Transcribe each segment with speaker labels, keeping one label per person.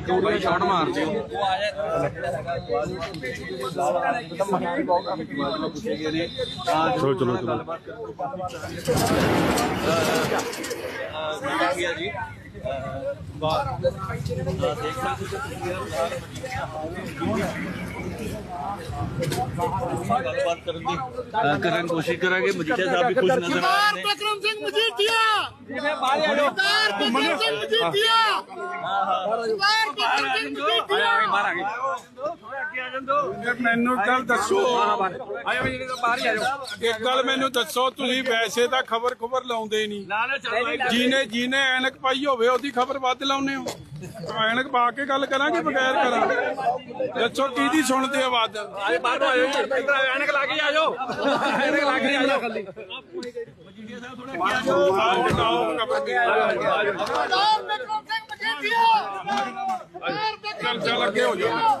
Speaker 1: ਭਾਈ shot ਮਾਰ ਦਿਓ
Speaker 2: ਚਲੋ ਚਲੋ ਚਲੋ।
Speaker 1: ਦੇਖਿਆ ਜੀ ਗੱਲਬਾਤ ਕਰਨ ਦੀ ਅਹ ਕਰਨ ਦੀ ਕੋਸ਼ਿਸ਼ ਕਰਾਂਗੇ। ਮਜੀਠੀਆ ਸਾਹਿਬ ਵੀ ਖੁਸ਼ ਨਜ਼ਰ ਆ ਰਹੇ ਨੇ।
Speaker 3: ਬਿਕਰਮ ਸਿੰਘ ਮਜੀਠੀਆ! ਸਰਦਾਰ ਸਿੰਘ ਮਜੀਠੀਆ! ਸਰਦਾਰ ਬਿਕਰਮ ਸਿੰਘ ਮਜੀਠੀਆ!
Speaker 4: ਮੈਨੂੰ ਕੱਲ ਦੱਸੋ। ਇੱਕ ਗੱਲ ਮੈਨੂੰ ਦੱਸੋ ਤੁਸੀਂ ਵੈਸੇ ਤਾਂ ਖਬਰ ਖਬਰ ਲਾਉਂਦੇ ਨਹੀਂ। ਜੀਨੇ ਜੀਨੇ ਐਨਕ ਪਾਈ ਹੋਵੇ ਉਹਦੀ ਖਬਰ ਵੱਧ ਲਾਉਨੇ ਹੋ। ਐਨਕ ਪਾ ਕੇ ਗੱਲ ਕਰਾਂਗੇ ਬਗੈਰ ਕਰਾਂ। ਦੱਸੋ ਕਿਹਦੀ ਸੁਣਦੇ ਆਵਾਜ਼?
Speaker 1: ਐਨਕ ਲਾ ਕੇ ਆ ਜਾਓ ਐਨਕ ਲਾ ਕੇ ਆ ਜਾਓ
Speaker 3: ਸਰਦਾਰ ਬਿਕਰਮ ਸਿੰਘ ਮਜੀਠੀਆ ਬਿਕਰਮ
Speaker 4: ਚੱਲ ਅੱਗੇ ਹੋ ਜਾਓ।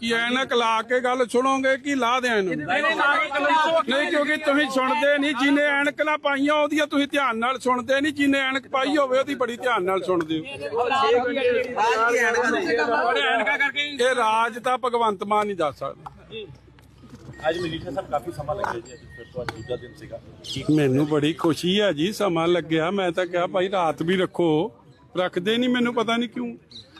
Speaker 4: ਕਿ ਐਨਕ ਲਾ ਕੇ ਗੱਲ ਸੁਣੋਗੇ ਕਿ ਲਾ ਦਿਆਂ ਇਹਨੂੰ ਨਹੀਂ ਕਿਉਂਕਿ ਤੁਸੀਂ ਸੁਣਦੇ ਨਹੀਂ ਜਿਨੇ ਐਨਕ ਨਾ ਪਾਈਆਂ ਉਹਦੀਆਂ ਤੁਸੀਂ ਧਿਆਨ ਨਾਲ ਸੁਣਦੇ ਨਹੀਂ ਜਿਨੇ ਐਨਕ ਪਾਈ ਹੋਵੇ ਉਹਦੀ ਬੜੀ ਧਿਆਨ ਨਾਲ ਸੁਣਦੇ ਹੋ। ਇਹ ਰਾਜ ਤਾਂ ਭਗਵੰਤ ਮਾਨ ਨਹੀਂ ਦੱਸ ਸਕਦਾ।
Speaker 2: ਅੱਜ ਮਜੀਠੀਆ ਸਾਹਿਬ ਕਾਫੀ ਸਮਾਂ ਲੱਗਿਆ ਜੀ ਅੱਜ ਫਿਰ ਤੋਂ ਅੱਜ ਦੂਜਾ ਦਿਨ ਸੀਗਾ।
Speaker 4: ਮੈਨੂੰ ਬੜੀ ਖੁਸ਼ੀ ਹੈ ਜੀ ਸਮਾਂ ਲੱਗਿਆ ਮੈਂ ਤਾਂ ਕਿਹਾ ਭਾਈ ਰਾਤ ਵੀ ਰੱਖੋ ਰੱਖਦੇ ਨਹੀਂ ਮੈਨੂੰ ਪਤਾ ਨਹੀਂ ਕਿਉਂ।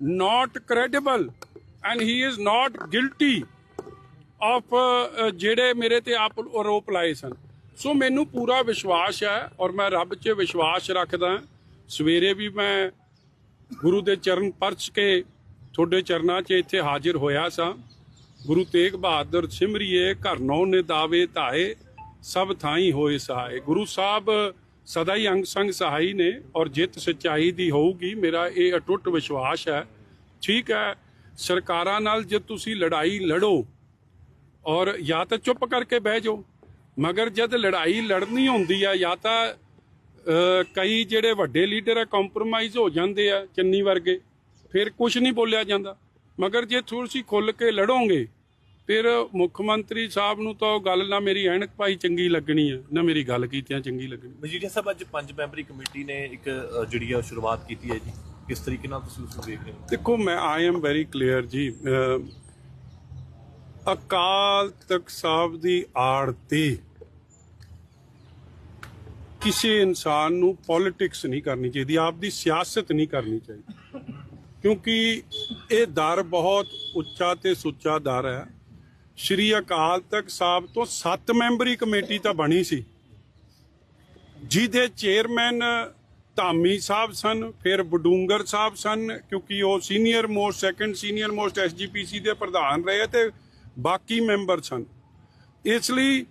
Speaker 4: not credible, and he is not guilty. Of uh, ਜਿਹੜੇ ਮੇਰੇ ਤੇ ਆਪ ਆਰੋਪ ਲਾਏ ਸਨ। ਸੋ ਮੈਨੂੰ ਪੂਰਾ ਵਿਸ਼ਵਾਸ ਹੈ ਔਰ ਮੈਂ ਰੱਬ 'ਚ ਵਿਸ਼ਵਾਸ ਰੱਖਦਾ ਸਵੇਰੇ ਵੀ ਮੈਂ ਗੁਰੂ ਦੇ ਚਰਨ ਪਰਚ ਕੇ ਤੁਹਾਡੇ ਚਰਨਾਂ 'ਚ ਇੱਥੇ ਹਾਜ਼ਰ ਹੋਇਆ ਸਾਂ। ਗੁਰੂ ਤੇਗ ਬਹਾਦਰ ਸਿਮਰਿਏ ਘਰ ਨੌ ਨੇ ਦਾਵੇ ਧਾਏ ਸਭ ਥਾਈ ਹੋਏ ਸਹਾਏ। ਗੁਰੂ ਸਾਹਿਬ ਸਦਾ ਹੀ ਅੰਗ ਸੰਗ ਸਹਾਈ ਨੇ ਔਰ ਜਿੱਤ ਸਚਾਈ ਦੀ ਹੋਊਗੀ, ਮੇਰਾ ਇਹ ਅਟੁੱਟ ਵਿਸ਼ਵਾਸ ਹੈ। ਠੀਕ ਹੈ, ਸਰਕਾਰਾਂ ਨਾਲ ਜੇ ਤੁਸੀਂ ਲੜਾਈ ਲੜੋ ਔਰ ਜਾਂ ਤਾਂ ਚੁੱਪ ਕਰਕੇ ਬਹਿ ਜਾਓ, ਮਗਰ ਜਦ ਲੜਾਈ ਲੜਨੀ ਹੁੰਦੀ ਆ, ਜਾਂ ਤਾਂ ਕਈ ਜਿਹੜੇ ਵੱਡੇ ਲੀਡਰ ਆ ਕੰਪਰੋਮਾਈਜ਼ ਹੋ ਜਾਂਦੇ ਆ ਚੰਨੀ ਵਰਗੇ, ਫਿਰ ਕੁਝ ਨਹੀਂ ਬੋਲਿਆ ਜਾਂਦਾ। ਮਗਰ ਜੇ ਤੁਸੀਂ ਖੁੱਲ ਕੇ ਲੜੋਗੇ ਫਿਰ ਮੁੱਖ ਮੰਤਰੀ ਸਾਹਿਬ ਨੂੰ ਤਾਂ ਉਹ ਗੱਲ ਨਾ ਮੇਰੀ ਐਨਕ ਪਾਈ ਚੰਗੀ ਲੱਗਣੀ ਆ ਨਾ ਮੇਰੀ ਗੱਲ ਕੀਤਿਆਂ ਚੰਗੀ ਲੱਗਣੀ।
Speaker 2: ਮਜੀਠੀਆ ਸਾਹਿਬ ਅੱਜ ਪੰਜ ਮੈਂਬਰੀ ਕਮੇਟੀ ਨੇ ਇੱਕ ਜਿਹੜੀ ਆ ਸ਼ੁਰੂਆਤ ਕੀਤੀ ਹੈ ਜੀ। ਕਿਸ ਤਰੀਕੇ ਨਾਲ ਤੁਸੀਂ ਉਸ ਨੂੰ ਦੇਖ ਰਹੇ ਹੋ?
Speaker 4: ਦੇਖੋ ਮੈਂ ਆਈ ਐਮ ਵੈਰੀ ਕਲੀਅਰ ਜੀ ਅਕਾਲ ਤਖਤ ਸਾਹਿਬ ਦੀ ਆੜ ਤੇ ਕਿਸੇ ਇਨਸਾਨ ਨੂੰ ਪੋਲਿਟਿਕਸ ਨਹੀਂ ਕਰਨੀ ਚਾਹੀਦੀ ਆਪ ਦੀ ਸਿਆਸਤ ਨਹੀਂ ਕਰਨੀ ਚਾਹੀਦੀ। ਕਿਉਂਕਿ ਇਹ ਦਰ ਬਹੁਤ ਉੱਚਾ ਤੇ ਸੁੱਚਾ ਦਰ ਹੈ। ਸ਼੍ਰੀ ਅਕਾਲ ਤਖਤ ਸਾਹਿਬ ਤੋਂ 7 ਮੈਂਬਰੀ ਕਮੇਟੀ ਤਾਂ ਬਣੀ ਸੀ। ਜਿਹਦੇ ਚੇਅਰਮੈਨ ਧਾਮੀ ਸਾਹਿਬ ਸਨ, ਫਿਰ ਬਡੂੰਗਰ ਸਾਹਿਬ ਸਨ, ਕਿਉਂਕਿ ਉਹ senior most, second senior most SGPC ਦੇ ਪ੍ਰਧਾਨ ਰਹੇ ਤੇ ਬਾਕੀ ਮੈਂਬਰ ਸਨ। ਇਸ ਲਈ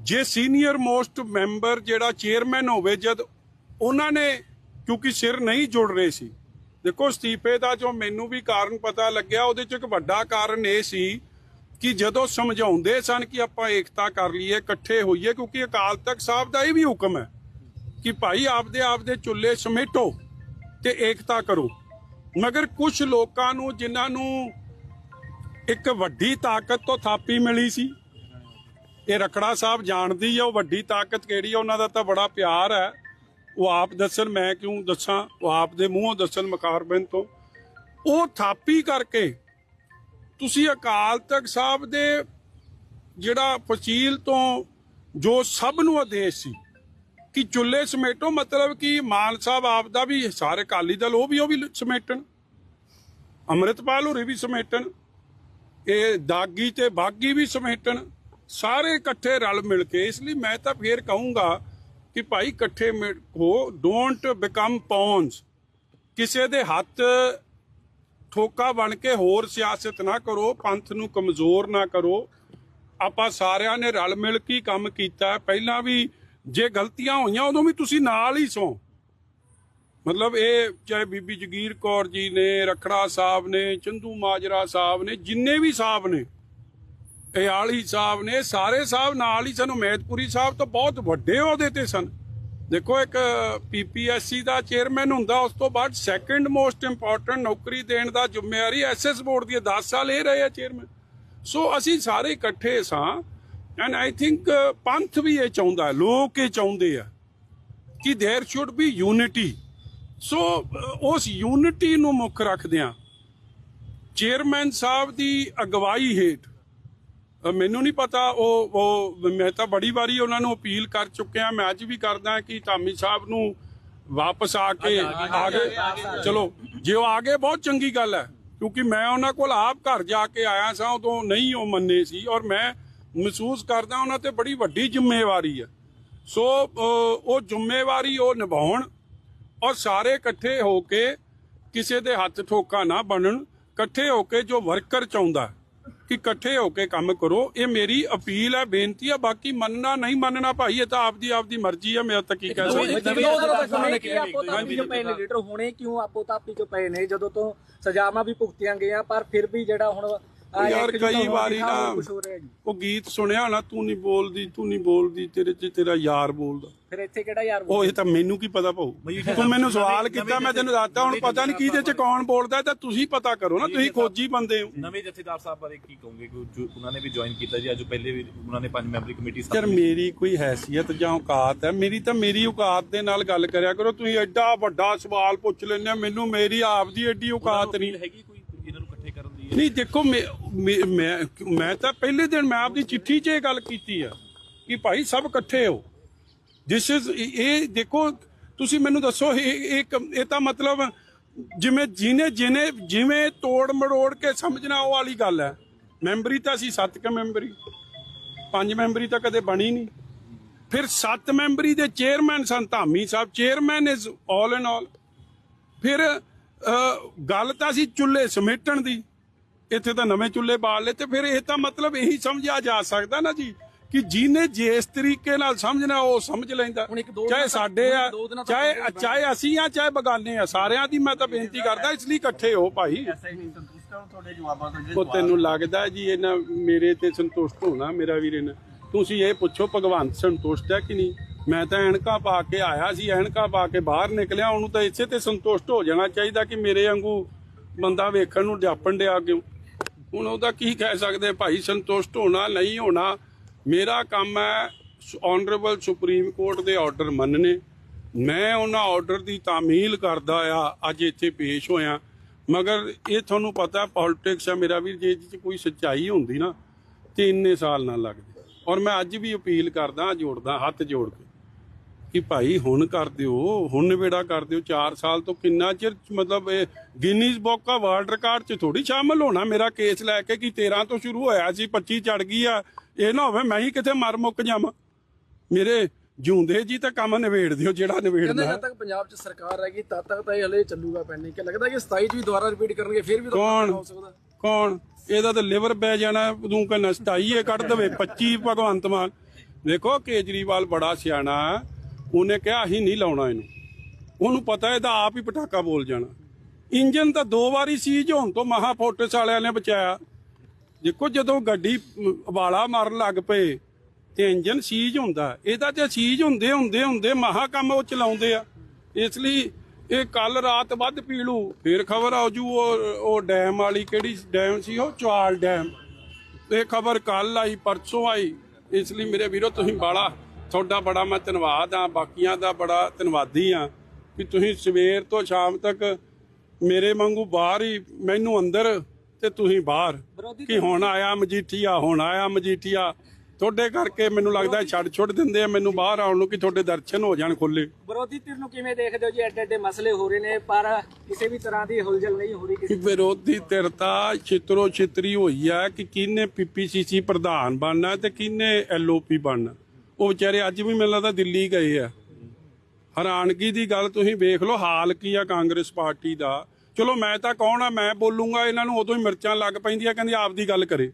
Speaker 4: ਜੇ ਸੀਨੀਅਰ ਮੋਸਟ ਮੈਂਬਰ ਜਿਹੜਾ ਚੇਅਰਮੈਨ ਹੋਵੇ, ਜਦ ਉਹਨਾਂ ਨੇ, ਕਿਉਂਕਿ ਸਿਰ ਨਹੀਂ ਜੁੜ ਰਹੇ ਸੀ। ਦੇਖੋ, ਅਸਤੀਫੇ ਦਾ ਜੋ ਮੈਨੂੰ ਵੀ ਕਾਰਨ ਪਤਾ ਲੱਗਿਆ, ਉਹਦੇ ਚ ਇੱਕ ਵੱਡਾ ਕਾਰਨ ਇਹ ਸੀ ਕਿ ਜਦੋਂ ਸਮਝਾਉਂਦੇ ਸਨ ਕਿ ਆਪਾਂ ਏਕਤਾ ਕਰ ਲਈਏ, ਇਕੱਠੇ ਹੋਈਏ, ਕਿਉਂਕਿ ਅਕਾਲ ਤਖਤ ਸਾਹਿਬ ਦਾ ਇਹ ਵੀ ਹੁਕਮ ਹੈ ਕਿ ਭਾਈ ਆਪਦੇ ਆਪਦੇ ਚੁੱਲ੍ਹੇ ਸਮੇਟੋ ਤੇ ਏਕਤਾ ਕਰੋ। ਮਗਰ ਕੁਝ ਲੋਕਾਂ ਨੂੰ, ਜਿਨ੍ਹਾਂ ਨੂੰ ਇੱਕ ਵੱਡੀ ਤਾਕਤ ਤੋਂ ਥਾਪੀ ਮਿਲੀ ਸੀ, ਇਹ ਰਖੜਾ ਸਾਹਿਬ ਜਾਣਦੀ ਹੈ ਉਹ ਵੱਡੀ ਤਾਕਤ ਕਿਹੜੀ ਆ, ਉਹਨਾਂ ਦਾ ਤਾਂ ਬੜਾ ਪਿਆਰ ਹੈ। ਉਹ ਆਪ ਦੱਸਣ, ਮੈਂ ਕਿਉਂ ਦੱਸਾਂ, ਉਹ ਆਪ ਦੇ ਮੂੰਹੋਂ ਦੱਸਣ ਮਕਾਰਬਨ ਤੋਂ। ਉਹ ਥਾਪੀ ਕਰਕੇ ਤੁਸੀਂ ਅਕਾਲ ਤਖਤ ਸਾਹਿਬ ਦੇ ਜਿਹੜਾ ਫਸੀਲ ਤੋਂ ਜੋ ਸਭ ਨੂੰ ਆਦੇਸ਼ ਸੀ ਕਿ ਚੁੱਲ੍ਹੇ ਸਮੇਟੋ, ਮਤਲਬ ਕਿ ਮਾਨ ਸਾਹਿਬ ਆਪ ਦਾ ਵੀ ਸਾਰੇ ਅਕਾਲੀ ਦਲ, ਉਹ ਵੀ ਉਹ ਵੀ ਸਮੇਟਣ। ਅੰਮ੍ਰਿਤਪਾਲ ਹੋਰੀ ਵੀ ਸਮੇਟਣ। ਇਹ ਦਾਗੀ ਤੇ ਬਾਗੀ ਵੀ ਸਮੇਟਣ। ਸਾਰੇ ਇਕੱਠੇ ਰਲ ਮਿਲ ਕੇ, ਇਸ ਲਈ ਮੈਂ ਤਾਂ ਫੇਰ ਕਹੂੰਗਾ ਕਿ ਭਾਈ ਇਕੱਠੇ ਮਿਲ- ਹੋ ਡੋਂਟ ਬਿਕਮ ਪੌਨਸ ਕਿਸੇ ਦੇ ਹੱਥ ਠੋਕਾ ਬਣ ਕੇ ਹੋਰ ਸਿਆਸਤ ਨਾ ਕਰੋ, ਪੰਥ ਨੂੰ ਕਮਜ਼ੋਰ ਨਾ ਕਰੋ। ਆਪਾਂ ਸਾਰਿਆਂ ਨੇ ਰਲ ਮਿਲ ਕੇ ਕੰਮ ਕੀਤਾ ਪਹਿਲਾਂ ਵੀ ਜੇ ਗਲਤੀਆਂ ਹੋਈਆਂ, ਉਦੋਂ ਵੀ ਤੁਸੀਂ ਨਾਲ ਹੀ ਸੋ। ਮਤਲਬ ਇਹ ਚਾਹੇ ਬੀਬੀ ਜਗੀਰ ਕੌਰ ਜੀ ਨੇ, ਰਖੜਾ ਸਾਹਿਬ ਨੇ, ਚੰਦੂ ਮਾਜਰਾ ਸਾਹਿਬ ਨੇ, ਜਿੰਨੇ ਵੀ ਸਾਹਿਬ ਨੇ ਇਆਲੀ ਸਾਹਿਬ ਨੇ, ਸਾਰੇ ਸਾਹਿਬ ਨਾਲ ਹੀ ਸਾਨੂੰ। ਮੈਦਪੁਰੀ ਸਾਹਿਬ ਤੋਂ ਬਹੁਤ ਵੱਡੇ ਅਹੁਦੇ ਤੇ ਸਨ। ਦੇਖੋ ਇੱਕ ਪੀਪੀਐਸਸੀ ਦਾ ਚੇਅਰਮੈਨ ਹੁੰਦਾ ਉਸ ਤੋਂ ਬਾਅਦ ਸੈਕੰਡ ਮੋਸਟ ਇੰਪੋਰਟੈਂਟ ਨੌਕਰੀ ਦੇਣ ਦਾ ਜ਼ਿੰਮੇਵਾਰੀ ਐਸਐਸ ਬੋਰਡ ਦੀ ਹੈ। 10 ਸਾਲ ਇਹ ਰਹੇ ਆ ਚੇਅਰਮੈਨ ਸੋ ਅਸੀਂ ਸਾਰੇ ਇਕੱਠੇ ਸਾਂ ਐਂਡ ਆਈ ਥਿੰਕ ਪੰਥ ਵੀ ਇਹ ਚਾਹੁੰਦਾ ਹੈ, ਲੋਕ ਇਹ ਚਾਹੁੰਦੇ ਆ ਕਿ there should be unity so uh, ਉਸ ਯੂਨਿਟੀ ਨੂੰ ਮੁੱਖ ਰੱਖਦਿਆਂ ਚੇਅਰਮੈਨ ਸਾਹਿਬ ਦੀ ਅਗਵਾਈ ਹੇਠ ਅ, ਮੈਨੂੰ ਨਹੀਂ ਪਤਾ ਉਹ ਉਹ ਮੈਂ ਤਾਂ ਬੜੀ ਵਾਰੀ ਉਹਨਾਂ ਨੂੰ ਅਪੀਲ ਕਰ ਚੁੱਕਿਆ ਮੈਂ ਅੱਜ ਵੀ ਕਰਦਾ ਕਿ ਧਾਮੀ ਸਾਹਿਬ ਨੂੰ ਵਾਪਸ ਆ ਕੇ ਆ ਗਏ ਚਲੋ ਜੇ ਉਹ ਆ ਗਏ ਬਹੁਤ ਚੰਗੀ ਗੱਲ ਹੈ ਕਿਉਂਕਿ ਮੈਂ ਉਹਨਾਂ ਕੋਲ ਆਪ ਘਰ ਜਾ ਕੇ ਆਇਆ ਸਾਂ ਉਦੋਂ ਨਹੀਂ ਉਹ ਮੰਨੇ ਸੀ ਔਰ ਮੈਂ ਮਹਿਸੂਸ ਕਰਦਾ ਉਹਨਾਂ ਤੇ ਬੜੀ ਵੱਡੀ ਜ਼ਿੰਮੇਵਾਰੀ ਹੈ। ਸੋ ਉਹ ਜ਼ਿੰਮੇਵਾਰੀ ਉਹ ਨਿਭਾਉਣ ਔਰ ਸਾਰੇ ਇਕੱਠੇ ਹੋ ਕੇ ਕਿਸੇ ਦੇ ਹੱਥ ਠੋਕਾ ਨਾ ਬਣਨ ਇਕੱਠੇ ਹੋ ਕੇ ਜੋ ਵਰਕਰ ਚਾਹੁੰਦਾ ਕਿ ਇਕੱਠੇ ਹੋ ਕੇ ਕੰਮ ਕਰੋ ਇਹ ਮੇਰੀ ਅਪੀਲ ਹੈ ਬੇਨਤੀ ਹੈ ਬਾਕੀ ਮੰਨਣਾ ਨਹੀਂ ਮੰਨਣਾ ਭਾਈ ਇਹ ਤਾਂ ਆਪਦੀ ਆਪਦੀ ਮਰਜ਼ੀ ਹੈ ਮੈਂ ਤਾਂ ਕੀ ਕਹਿ ਸਕਦਾ
Speaker 5: ਆਪੋ ਲੀਡਰ ਹੁਣੇ ਕਿਉਂ ਆਪੋ ਤਾਪੀ ਜੋ ਪਏ ਨੇ ਜਦੋਂ ਤੋਂ ਸਜ਼ਾਵਾਂ ਵੀ ਭੁਗਤੀਆਂ ਗਈਆਂ ਪਰ ਫਿਰ ਵੀ ਜਿਹੜਾ ਹੁਣ ਆਹ
Speaker 4: ਯਾਰ ਕਈ ਵਾਰੀ ਨਾ
Speaker 5: ਉਹ
Speaker 4: ਉਹ ਗੀਤ ਸੁਣਿਆ ਨਾ ਤੂੰ ਨਹੀਂ ਬੋਲਦੀ ਤੂੰ ਨਹੀਂ ਬੋਲਦੀ ਤੇਰੇ 'ਚ ਤੇਰਾ ਯਾਰ ਬੋਲਦਾ।
Speaker 5: ਫਿਰ ਇੱਥੇ ਕਿਹੜਾ ਯਾਰ
Speaker 4: ਉਹ ਇਹ ਤਾਂ ਮੈਨੂੰ ਕੀ ਪਤਾ ਭਾਊ ਤੂੰ ਮੈਨੂੰ ਸਵਾਲ ਕੀਤਾ ਮੈਂ ਤੈਨੂੰ ਦੱਸਤਾ ਹੁਣ ਪਤਾ ਨਹੀਂ ਕਿਹਦੇ 'ਚ ਕੌਣ ਬੋਲਦਾ ਤਾਂ ਤੁਸੀਂ ਪਤਾ ਕਰੋ ਨਾ ਤੁਸੀਂ ਖੋਜੀ ਬੰਦੇ ਹੋ।
Speaker 2: ਨਵੇਂ ਜਥੇਦਾਰ ਸਾਹਿਬ ਬਾਰੇ ਕੀ ਕਹੋਗੇ? ਕਿ ਉਹਨਾਂ ਨੇ ਵੀ ਜੁਆਇਨ ਕੀਤਾ ਜੀ ਅੱਜ ਪਹਿਲੇ ਵੀ ਉਹਨਾਂ ਨੇ ਪੰਜ ਮੈਂਬਰੀ ਕਮੇਟੀ
Speaker 4: ਯਾਰ
Speaker 2: ਸਥਾਪਿਤ
Speaker 4: ਮੇਰੀ ਕੋਈ ਹੈਸੀਅਤ ਜਾਂ ਔਕਾਤ ਹੈ ਮੇਰੀ ਤਾਂ ਮੇਰੀ ਔਕਾਤ ਦੇ ਨਾਲ ਗੱਲ ਕਰਿਆ ਕਰੋ ਤੁਸੀਂ ਐਡਾ ਵੱਡਾ ਸਵਾਲ ਪੁੱਛ ਲੈਂਦੇ ਹੋ ਮੈਨੂੰ ਮੇਰੀ ਆਪ ਦੀ ਐਡੀ ਔਕਾਤ ਨਹੀਂ।
Speaker 2: ਹੈਗੀ ਕੋਈ ਇਹਨਾਂ ਨੂੰ ਇਕੱਠੇ ਕਰਨ ਦੀ
Speaker 4: ਨਹੀਂ ਦੇਖੋ ਮੈਂ ਮੈਂ- ਮੈਂ ਤਾਂ ਪਹਿਲੇ ਦਿਨ ਮੈਂ ਆਪਦੀ ਚਿੱਠੀ 'ਚ ਇਹ ਗੱਲ ਕੀਤੀ ਆ ਕਿ ਭਾਈ ਸਭ ਇਕੱਠੇ ਹੋ। ਦਿਸ ਇਜ਼ ਇਹ ਦੇਖੋ ਤੁਸੀਂ ਮੈਨੂੰ ਦੱਸੋ ਇਹ ਇਹ ਕ- ਇਹ ਤਾਂ ਮਤਲਬ ਜਿਵੇਂ ਜਿਹਨੇ ਜਿਹਨੇ ਜਿਵੇਂ ਤੋੜ ਮੜੋੜ ਕੇ ਸਮਝਣਾ ਉਹ ਵਾਲੀ ਗੱਲ ਹੈ। ਮੈਂਬਰੀ ਤਾਂ ਸੀ ਸੱਤ ਕ ਮੈਂਬਰੀ ਪੰਜ ਮੈਂਬਰੀ ਤਾਂ ਕਦੇ ਬਣੀ ਨਹੀਂ। ਫਿਰ ਸੱਤ ਮੈਂਬਰੀ ਦੇ chairman son Dhami sahib. Chairman is all and all ਫਿਰ ਅਹ, ਗੱਲ ਤਾਂ ਸੀ ਚੁੱਲ੍ਹੇ ਸਮੇਟਣ ਦੀ। ਇੱਥੇ ਤਾਂ ਨਵੇਂ ਚੁੱਲ੍ਹੇ ਬਾਲ ਲਏ ਤੇ ਫਿਰ ਇਹ ਤਾਂ ਮਤਲਬ ਇਹੀ ਸਮਝਿਆ ਜਾ ਸਕਦਾ ਨਾ ਜੀ ਕਿ ਜਿਹਨੇ ਜਿਸ ਤਰੀਕੇ ਨਾਲ ਸਮਝਣਾ ਉਹ ਸਮਝ ਲੈਂਦਾ। ਚਾਹੇ ਸਾਡੇ ਆ ਚਾਹੇ ਚਾਹੇ ਅਸੀਂ ਆ ਚਾਹੇ ਬਗਾਨੇ ਆ ਸਾਰਿਆਂ ਦੀ ਮੈਂ ਤਾਂ ਬੇਨਤੀ ਕਰਦਾ ਇਸ ਲਈ ਇਕੱਠੇ ਹੋ ਭਾਈ। ਉਹ ਤੈਨੂੰ ਲੱਗਦਾ ਜੀ ਇਹਨਾਂ ਮੇਰੇ ਤੇ ਸੰਤੁਸ਼ਟ ਹੋਣਾ ਮੇਰਾ ਵੀਰ ਇਹਨਾਂ ਤੁਸੀਂ ਇਹ ਪੁੱਛੋ ਭਗਵੰਤ ਸੰਤੁਸ਼ਟ ਹੈ ਕਿ ਨਹੀਂ? ਮੈਂ ਤਾਂ ਐਨਕਾਂ ਪਾ ਕੇ ਆਇਆ ਸੀ ਐਨਕਾਂ ਪਾ ਕੇ ਬਾਹਰ ਨਿਕਲਿਆ ਉਹਨੂੰ ਤਾਂ ਇਸੇ ਤੇ ਸੰਤੁਸ਼ਟ ਹੋ ਜਾਣਾ ਚਾਹੀਦਾ ਕਿ ਮੇਰੇ ਵਾਂਗੂ ਬੰਦਾ ਵੇਖਣ ਨੂੰ ਜਾਪਣ ਡਿਆ ਕਿਉਂ? ਹੁਣ ਉਹਦਾ ਕੀ ਕਹਿ ਸਕਦੇ? ਭਾਈ ਸੰਤੁਸ਼ਟ ਹੋਣਾ, ਨਹੀਂ ਹੋਣਾ, ਮੇਰਾ ਕੰਮ ਹੈ ਆਨਰੇਬਲ ਸੁਪਰੀਮ ਕੋਰਟ ਦੇ ਆਰਡਰ ਮੰਨਣੇ ਮੈਂ ਉਹਨਾਂ ਆਰਡਰ ਦੀ ਤਾਮੀਲ ਕਰਦਾ ਆ, ਅੱਜ ਇੱਥੇ ਪੇਸ਼ ਹੋਇਆ। ਮਗਰ ਇਹ ਤੁਹਾਨੂੰ ਪਤਾ ਪੋਲਿਟਿਕਸ ਆ ਮੇਰਾ ਵੀ ਜੇ ਇਹਦੇ 'ਚ ਕੋਈ ਸੱਚਾਈ ਹੁੰਦੀ ਨਾ, ਤੇ ਇੰਨੇ ਸਾਲ ਨਾ ਲੱਗਦੇ। ਔਰ ਮੈਂ ਅੱਜ ਵੀ ਅਪੀਲ ਕਰਦਾ, ਜੋੜਦਾ, ਹੱਥ ਜੋੜ ਕੇ। ਕਿ ਭਾਈ ਹੁਣ ਕਰ ਦਿਓ ਹੁਣ ਨਿਬੇੜਾ ਕਰ ਦਿਓ 4 ਸਾਲ ਤੋਂ ਕਿੰਨਾ ਚਿਰ ਮਤਲਬ ਇਹ Guinness book of world record 'ਚ ਥੋੜੀ ਸ਼ਾਮਲ ਹੋਣਾ ਮੇਰਾ ਕੇਸ ਲੈ ਕੇ ਕਿ 13 ਤੋਂ ਸ਼ੁਰੂ ਹੋਇਆ ਸੀ 25 ਚੜ ਗਈ ਆ ਇਹ ਨਾ ਹੋਵੇ ਮੈਂ ਹੀ ਕਿਤੇ ਮਰ ਮੁੱਕ ਜਾਵਾਂ। ਮੇਰੇ ਜੂੰਦੇ ਜੀ ਤਾਂ ਕੰਮ ਨਿਬੇੜ ਦਿਓ ਜਿਹੜਾ ਨਿਬੇੜਨਾ।
Speaker 5: ਜਦ ਤੱਕ ਪੰਜਾਬ 'ਚ ਸਰਕਾਰ ਹੈਗੀ ਤਦ ਤੱਕ ਤਾਂ ਇਹ ਹਲੇ ਚੱਲੂਗਾ ਪੈਂਡਿੰਗ ਕਿ ਲੱਗਦਾ ਕਿ 27 'ਚ ਵੀ ਦੁਬਾਰਾ ਰਿਪੀਟ ਕਰਨਗੇ ਫਿਰ ਵੀ ਤਾਂ
Speaker 4: ਕੌਣ?
Speaker 5: ਹੋ ਸਕਦਾ।
Speaker 4: ਕੌਣ? ਇਹਦਾ ਤਾਂ ਲਿਵਰ ਪੈ ਜਾਣਾ ਤੂੰ ਕਹਿੰਦਾ 27 ਇਹ ਕੱਢ ਦਵੇ 25 ਭਗਵੰਤ ਮਾਨ। ਦੇਖੋ ਕੇਜਰੀਵਾਲ ਬੜਾ ਸਿਆਣਾ ਹੈ। ਉਹਨੇ ਕਿਹਾ, ਅਸੀਂ ਨਹੀਂ ਲਾਉਣਾ ਇਹਨੂੰ। ਉਹਨੂੰ ਪਤਾ ਇਹਦਾ ਆਪ ਹੀ ਪਟਾਕਾ ਬੋਲ ਜਾਣਾ। ਇੰਜਨ ਤਾਂ ਦੋ ਵਾਰੀ ਸੀਜ ਹੋਣ ਤੋਂ ਮਹਾ ਫੋਰਟਿਸ ਵਾਲਿਆਂ ਨੇ ਬਚਾਇਆ। ਦੇਖੋ, ਜਦੋਂ ਗੱਡੀ ਵਾਲਾ ਮਾਰਨ ਲੱਗ ਪਏ, ਤੇ ਇੰਜਨ ਸੀਜ ਹੁੰਦਾ। ਇਹਦਾ ਤੇ ਸੀਜ ਹੁੰਦੇ ਹੁੰਦੇ ਹੁੰਦੇ ਮਹਾ ਕੰਮ ਉਹ ਚਲਾਉਂਦੇ ਆ। ਇਸ ਲਈ ਇਹ ਕੱਲ ਰਾਤ ਵੱਧ ਪੀਲੂ। ਫਿਰ ਖਬਰ ਆਜੂ ਉਹ ਉਹ ਡੈਮ ਵਾਲੀ ਕਿਹੜੀ ਡੈਮ ਸੀ ਉਹ? ਚਵਾਲ ਡੈਮ। ਇਹ ਖਬਰ ਕੱਲ ਆਈ, ਪਰਸੋਂ ਆਈ। ਇਸ ਲਈ ਮੇਰੇ ਵੀਰੋ, ਤੁਸੀਂ ਬਾਲਾ ਤੁਹਾਡਾ ਬੜਾ ਮੈਂ ਧੰਨਵਾਦ ਆ ਬਾਕੀਆਂ ਦਾ ਬੜਾ ਧੰਨਵਾਦੀ ਆ ਕਿ ਤੁਸੀਂ ਸਵੇਰ ਤੋਂ ਸ਼ਾਮ ਤੱਕ ਮੇਰੇ ਵਾਂਗੂ ਬਾਹਰ ਹੀ ਮੈਨੂੰ ਅੰਦਰ ਤੇ ਤੁਸੀਂ ਬਾਹਰ। ਕਿ ਹੁਣ ਆਇਆ ਮਜੀਠੀਆ ਹੁਣ ਆਇਆ ਮਜੀਠੀਆ। ਤੁਹਾਡੇ ਕਰਕੇ ਮੈਨੂੰ ਲੱਗਦਾ ਛੱਡ ਛੁੱਟ ਦਿੰਦੇ ਆ ਮੈਨੂੰ ਬਾਹਰ ਆਉਣ ਨੂੰ ਕਿ ਤੁਹਾਡੇ ਦਰਸ਼ਨ ਹੋ ਜਾਣ ਖੁੱਲੇ
Speaker 5: ਵਿਰੋਧੀ ਧਿਰ ਨੂੰ ਕਿਵੇਂ ਦੇਖਦੇ ਹੋ ਜੀ? ਐਡੇ ਐਡੇ ਮਸਲੇ ਹੋ ਰਹੇ ਨੇ ਪਰ ਕਿਸੇ ਵੀ ਤਰ੍ਹਾਂ ਦੀ ਹੁਲਜਲ ਨਹੀਂ ਹੋ ਰਹੀ ਕਿਸੇ
Speaker 4: ਵਿਰੋਧੀ ਧਿਰਤਾ ਛਿਤਰੋ ਛਿਤਰੀ ਹੋਈ ਆ ਕਿ ਕਿਹਨੇ ਪੀਪੀਸੀਸੀ ਪ੍ਰਧਾਨ ਬਣਨਾ ਤੇ ਕਿਹਨੇ ਐਲਓਪੀ ਬਣਨਾ। ਉਹ ਵਿਚਾਰੇ ਅੱਜ ਵੀ ਮੈਨੂੰ ਲੱਗਦਾ ਦਿੱਲੀ ਗਏ ਆ। ਹੈਰਾਨਗੀ ਦੀ ਗੱਲ ਤੁਸੀਂ ਵੇਖ ਲਓ, ਹਾਲ ਕੀ ਆ ਕਾਂਗਰਸ ਪਾਰਟੀ ਦਾ। ਚਲੋ ਮੈਂ ਤਾਂ ਕੌਣ ਆ, ਮੈਂ ਬੋਲੂੰਗਾ, ਇਹਨਾਂ ਨੂੰ ਉਦੋਂ ਹੀ ਮਿਰਚਾਂ ਲੱਗ ਪੈਂਦੀਆਂ, ਕਹਿੰਦੀ ਆਪਦੀ ਗੱਲ ਕਰੇ।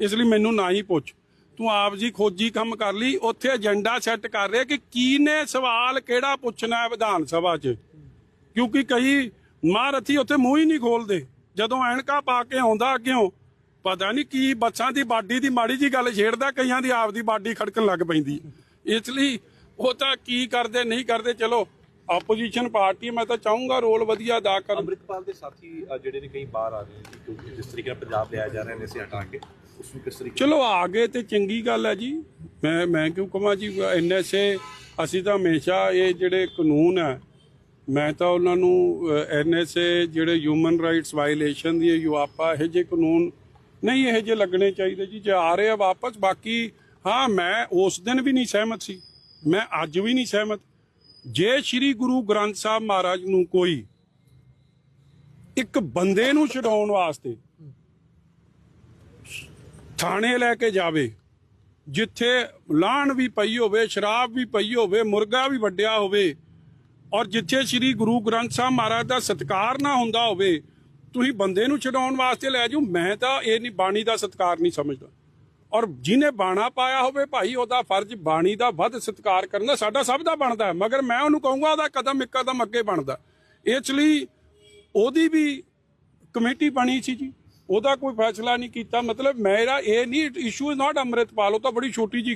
Speaker 4: ਇਸ ਲਈ ਮੈਨੂੰ ਨਾ ਹੀ ਪੁੱਛ। ਤੂੰ ਆਪ ਜੀ ਖੋਜੀ ਕੰਮ ਕਰ ਲਈ, ਉੱਥੇ ਏਜੰਡਾ ਸੈੱਟ ਕਰ ਰਿਹਾ ਕਿ ਕੀਨੇ ਸਵਾਲ ਕਿਹੜਾ ਪੁੱਛਣਾ ਹੈ ਵਿਧਾਨ ਸਭਾ 'ਚ? ਕਿਉਂਕਿ ਕਈ ਮਹਾਰਥੀ ਉੱਥੇ ਮੂੰਹ ਹੀ ਨਹੀਂ ਖੋਲਦੇ। ਜਦੋਂ ਐਨਕਾ ਪਾ ਕੇ ਆਉਂਦਾ ਅੱਗਿਓਂ ਪਤਾ ਨਹੀਂ ਕੀ ਬੱਸਾਂ ਦੀ ਬਾਡੀ ਦੀ ਮਾੜੀ ਜੀ ਗੱਲ ਛੇੜਦਾ ਕਈਆਂ ਦੀ ਆਪਦੀ ਬਾਡੀ ਖੜਕਣ ਲੱਗ ਪੈਂਦੀ। ਇਸ ਲਈ ਉਹ ਤਾਂ ਕੀ ਕਰਦੇ ਨਹੀਂ ਕਰਦੇ ਚਲੋ ਆਪੋਜੀਸ਼ਨ ਪਾਰਟੀ ਮੈਂ ਤਾਂ ਚਾਹੂੰਗਾ ਰੋਲ ਵਧੀਆ ਅਦਾ ਕਰਨ
Speaker 2: ਅੰਮ੍ਰਿਤਪਾਲ ਦੇ ਸਾਥੀ ਜਿਹੜੇ ਨੇ ਕਈ ਬਾਹਰ ਆ ਰਹੇ ਨੇ ਕਿਉਂਕਿ ਜਿਸ ਤਰੀਕੇ ਨਾਲ ਪੰਜਾਬ ਲਿਆ ਜਾ ਰਿਹਾ ਨੇ ਇਸੇ ਹਟਾ ਕੇ ਉਸ ਨੂੰ ਕਿਸ ਤਰੀਕੇ
Speaker 4: ਚਲੋ ਆ ਗਏ ਤੇ ਚੰਗੀ ਗੱਲ ਹੈ ਜੀ ਮੈਂ ਮੈਂ ਕਿਉਂ ਕਹਾਂ ਜੀ ਐਨਐਸਏ ਅਸੀਂ ਤਾਂ ਹਮੇਸ਼ਾ ਇਹ ਜਿਹੜੇ ਕਾਨੂੰਨ ਹੈ ਮੈਂ ਤਾਂ ਉਹਨਾਂ ਨੂੰ ਐਨਐਸਏ ਜਿਹੜੇ ਹਿਊਮਨ ਰਾਈਟਸ ਵਾਇਲੇਸ਼ਨ ਦੀ ਯੂਆਪਾ ਇਹ ਜੇ ਕਾਨੂੰਨ ਨਹੀਂ, ਇਹ ਜੇ ਲੱਗਣੇ ਚਾਹੀਦੇ ਜੀ, ਜੇ ਆ ਰਹੇ ਆ ਵਾਪਸ, ਬਾਕੀ, ਹਾਂ, ਮੈਂ ਉਸ ਦਿਨ ਵੀ ਨਹੀਂ ਸਹਿਮਤ ਸੀ। ਮੈਂ ਅੱਜ ਵੀ ਨਹੀਂ ਸਹਿਮਤ। ਜੇ ਸ੍ਰੀ ਗੁਰੂ ਗ੍ਰੰਥ ਸਾਹਿਬ ਮਹਾਰਾਜ ਨੂੰ ਕੋਈ ਇੱਕ ਬੰਦੇ ਨੂੰ ਛਡਾਉਣ ਵਾਸਤੇ ਥਾਣੇ ਲੈ ਕੇ ਜਾਵੇ, ਜਿੱਥੇ ਲਾਣ ਵੀ ਪਈ ਹੋਵੇ, ਸ਼ਰਾਬ ਵੀ ਪਈ ਹੋਵੇ, ਮੁਰਗਾ ਵੀ ਵੱਡਿਆ ਹੋਵੇ, ਔਰ ਜਿੱਥੇ ਸ੍ਰੀ ਗੁਰੂ ਗ੍ਰੰਥ ਸਾਹਿਬ ਮਹਾਰਾਜ ਦਾ ਸਤਿਕਾਰ ਨਾ ਹੁੰਦਾ ਹੋਵੇ ਤੁਸੀਂ ਬੰਦੇ ਨੂੰ ਛਡਾਉਣ ਵਾਸਤੇ ਲੈ ਜਾਓ, ਮੈਂ ਤਾਂ ਇਹ ਨਹੀਂ, ਬਾਣੀ ਦਾ ਸਤਿਕਾਰ ਨਹੀਂ ਸਮਝਦਾ। ਔਰ ਜਿਹਨੇ ਬਾਣਾ ਪਾਇਆ ਹੋਵੇ, ਭਾਈ ਉਹਦਾ ਫਰਜ਼ ਬਾਣੀ ਦਾ ਵੱਧ ਸਤਿਕਾਰ ਕਰਨਾ ਸਾਡਾ ਸਭ ਦਾ ਬਣਦਾ ਮਗਰ ਮੈਂ ਉਹਨੂੰ ਕਹੂੰਗਾ, ਉਹਦਾ ਕਦਮ ਇੱਕ ਕਦਮ ਅੱਗੇ ਬਣਦਾ। ਇਸ ਲਈ ਉਹਦੀ ਵੀ ਕਮੇਟੀ ਬਣੀ ਸੀ ਜੀ। ਉਹਦਾ ਕੋਈ ਫੈਸਲਾ ਨਹੀਂ ਕੀਤਾ। ਮਤਲਬ ਮੇਰਾ ਇਹ ਨਹੀਂ ਇਸ਼ੂ ਇਜ਼ ਨਾਟ ਅੰਮ੍ਰਿਤਪਾਲ, ਉਹ ਤਾਂ ਬੜੀ ਛੋਟੀ ਜੀ